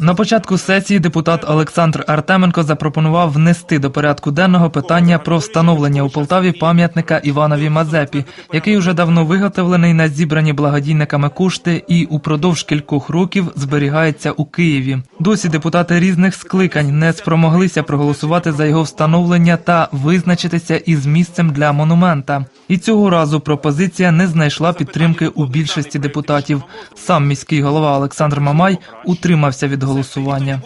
На початку сесії депутат Олександр Артеменко запропонував внести до порядку денного питання про встановлення у Полтаві пам'ятника Іванові Мазепі, який уже давно виготовлений на зібрані благодійниками кошти і упродовж кількох років зберігається у Києві. Досі депутати різних скликань не спромоглися проголосувати за його встановлення та визначитися із місцем для монумента. І цього разу пропозиція не знайшла підтримки у більшості депутатів. Сам міський голова Олександр Мамай утримався від голосування.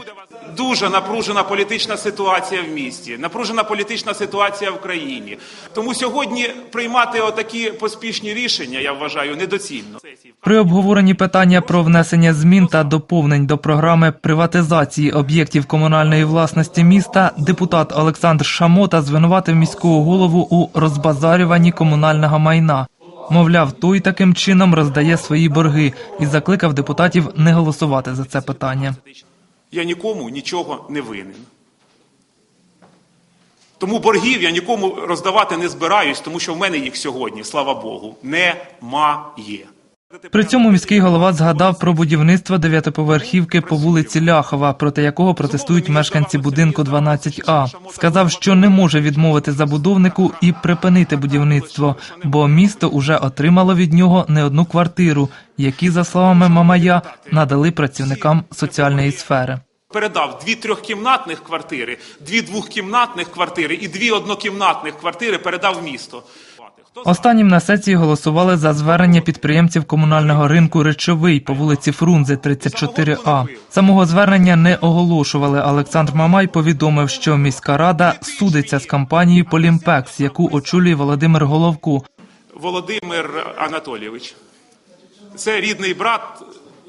Дуже напружена політична ситуація в місті, напружена політична ситуація в країні. Тому сьогодні приймати отакі поспішні рішення, я вважаю, недоцільно. При обговоренні питання про внесення змін та доповнень до програми приватизації об'єктів комунальної власності міста депутат Олександр Шамота звинуватив міського голову у розбазарюванні комунального майна. Мовляв, той таким чином роздає свої борги і закликав депутатів не голосувати за це питання. Я нікому нічого не винен. Тому боргів я нікому роздавати не збираюсь, тому що в мене їх сьогодні, слава Богу, немає. При цьому міський голова згадав про будівництво дев'ятиповерхівки по вулиці Ляхова, проти якого протестують мешканці будинку 12А. Сказав, що не може відмовити забудовнику і припинити будівництво, бо місто уже отримало від нього не одну квартиру, які, за словами Мамая, надали працівникам соціальної сфери. Передав дві трьохкімнатних квартири, дві двохкімнатних квартири і дві однокімнатних квартири передав місто. Останнім на сесії голосували за звернення підприємців комунального ринку речовий по вулиці Фрунзе 34А. Самого звернення не оголошували. Олександр Мамай повідомив, що міська рада судиться з компанією Полімпекс, яку очолює Володимир Головко. Володимир Анатолійович. Це рідний брат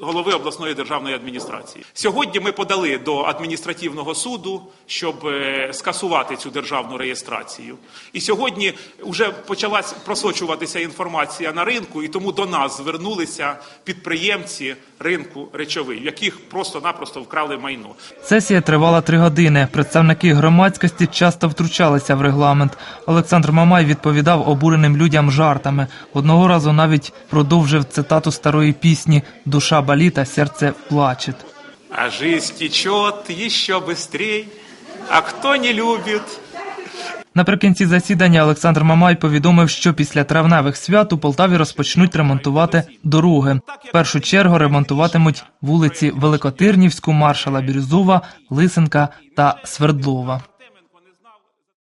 голови обласної державної адміністрації. Сьогодні ми подали до адміністративного суду, щоб е, скасувати цю державну реєстрацію. І сьогодні вже почалась просочуватися інформація на ринку, і тому до нас звернулися підприємці ринку речовий, в яких просто-напросто вкрали майно. Сесія тривала три години. Представники громадськості часто втручалися в регламент. Олександр Мамай відповідав обуреним людям жартами. Одного разу навіть продовжив цитату старої пісні Душа болить, а серце плачет. А жизнь течет еще быстрей, а кто не любит, Наприкінці засідання Олександр Мамай повідомив, що після травневих свят у Полтаві розпочнуть ремонтувати дороги. В першу чергу ремонтуватимуть вулиці Великотирнівську, маршала Бірюзова, Лисенка та Свердлова.